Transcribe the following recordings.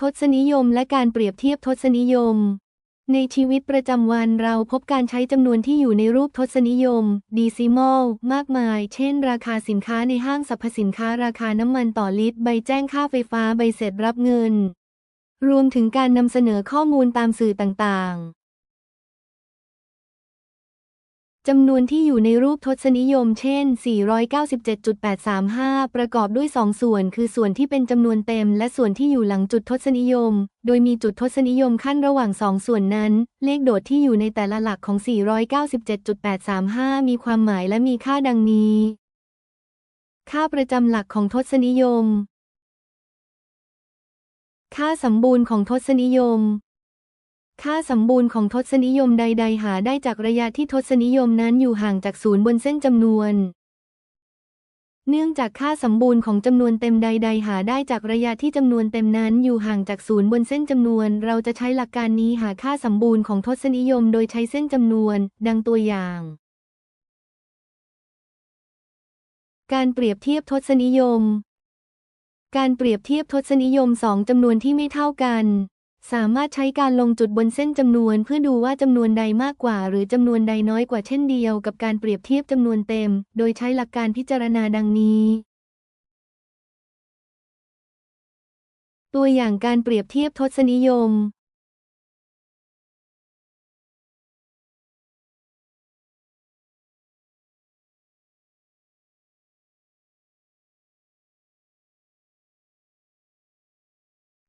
ทศนิยมและการเปรียบเทียบทศนิยม ในชีวิตประจำวันเราพบการใช้จำนวนที่อยู่ในรูปทศนิยมดิซิมอลมากมาย เช่น ราคาสินค้าในห้างสรรพสินค้าราคาน้ำมันต่อลิตร ใบแจ้งค่าไฟฟ้าใบเสร็จรับเงิน รวมถึงการนำเสนอข้อมูลตามสื่อต่างๆ จำนวนที่อยู่ในรูปทศนิยมเช่น 497.835 ประกอบด้วย 2 ส่วน คือส่วนที่เป็นจำนวนเต็ม และส่วนที่อยู่หลังจุดทศนิยม โดยมีจุดทศนิยมขั้นระหว่าง 2 ส่วนนั้น เลขโดดที่อยู่ในแต่ละหลักของ 497.835 มีความหมายและมีค่าดังนี้ ค่าประจำหลักของทศนิยม ค่าสมบูรณ์ของทศนิยม ค่าสมบูรณ์ของทศนิยมใด ๆ หาได้จากระยะที่ทศนิยมนั้นอยู่ห่างจากศูนย์บนเส้นจำนวน เนื่องจากค่าสมบูรณ์ของจำนวนเต็มใด ๆ หาได้จากระยะที่จำนวนเต็มนั้นอยู่ห่างจากศูนย์บนเส้นจำนวน เราจะใช้หลักการนี้หาค่าสมบูรณ์ของทศนิยมโดยใช้เส้นจำนวน ดังตัวอย่าง การเปรียบเทียบทศนิยม การเปรียบเทียบทศนิยมสองจำนวนที่ไม่เท่ากัน สามารถใช้การลงจุดบนเส้นจำนวน เพื่อดูว่าจำนวนใดมากกว่า หรือจำนวนใดน้อยกว่าเช่นเดียวกับการเปรียบเทียบจำนวนเต็ม โดยใช้หลักการพิจารณาดังนี้ ตัวอย่างการเปรียบเทียบทศนิยม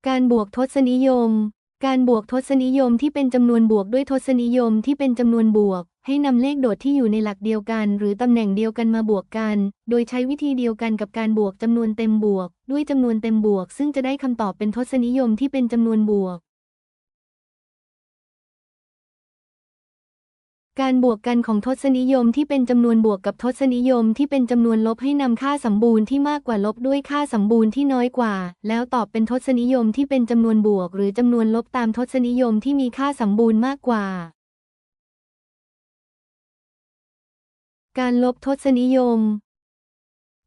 การบวกทศนิยม การบวกทศนิยมที่เป็นจำนวนบวกด้วยทศนิยมที่เป็นจำนวนบวก ให้นำเลขโดดที่อยู่ในหลักเดียวกัน หรือตำแหน่งเดียวกันมาบวกกัน โดยใช้วิธีเดียวกันกับการบวกจำนวนเต็มบวก ด้วยจำนวนเต็มบวก ซึ่งจะได้คำตอบเป็นทศนิยมที่เป็นจำนวนบวก การบวกกันของทศนิยมที่เป็นจำนวนบวกกับทศนิยมที่เป็นจำนวนลบให้นำค่าสมบูรณ์ที่มากกว่าลบด้วยค่าสมบูรณ์ที่น้อยกว่า แล้วตอบเป็นทศนิยมที่เป็นจำนวนบวก หรือจำนวนลบตามทศนิยมที่มีค่าสมบูรณ์มากกว่า การลบทศนิยม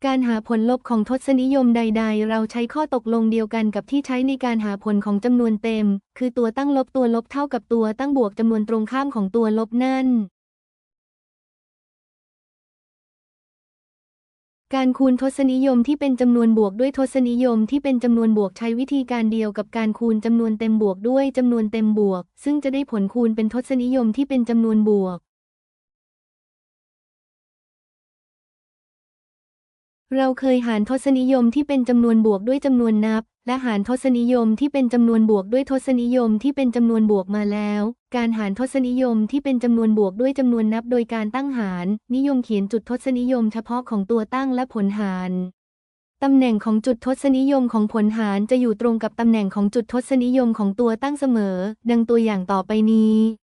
การหาผลลบของทศนิยมใด ๆ เราใช้ข้อตกลงเดียวกันกับที่ใช้ในการหาผลของจำนวนเต็ม คือตัวตั้งลบตัวลบเท่ากับตัวตั้งบวกจำนวนตรงข้ามของตัวลบนั่น การคูณทศนิยมที่เป็นจำนวนบวกด้วยทศนิยมที่เป็นจำนวนบวกใช้วิธีการเดียวกับการคูณจำนวนเต็มบวกด้วยจำนวนเต็มบวก ซึ่งจะได้ผลคูณเป็นทศนิยมที่เป็นจำนวนบวก เราเคยหารทศนิยมที่เป็นจำนวนบวกด้วยจำนวนนับ และหารทศนิยมที่เป็นจำนวนบวกด้วยทศนิยมที่เป็นจำนวนบวกมาแล้ว การหารทศนิยมที่เป็นจำนวนบวกด้วยจำนวนนับ โดยการตั้งหาร นิยมเขียนจุดทศนิยมเฉพาะของตัวตั้งและผลหารตำแหน่งของจุดทศนิยมของผลหารจะอยู่ตรงกับตำแหน่งของจุดทศนิยมของตัวตั้งเสมอ ดังตัวอย่างต่อไปนี้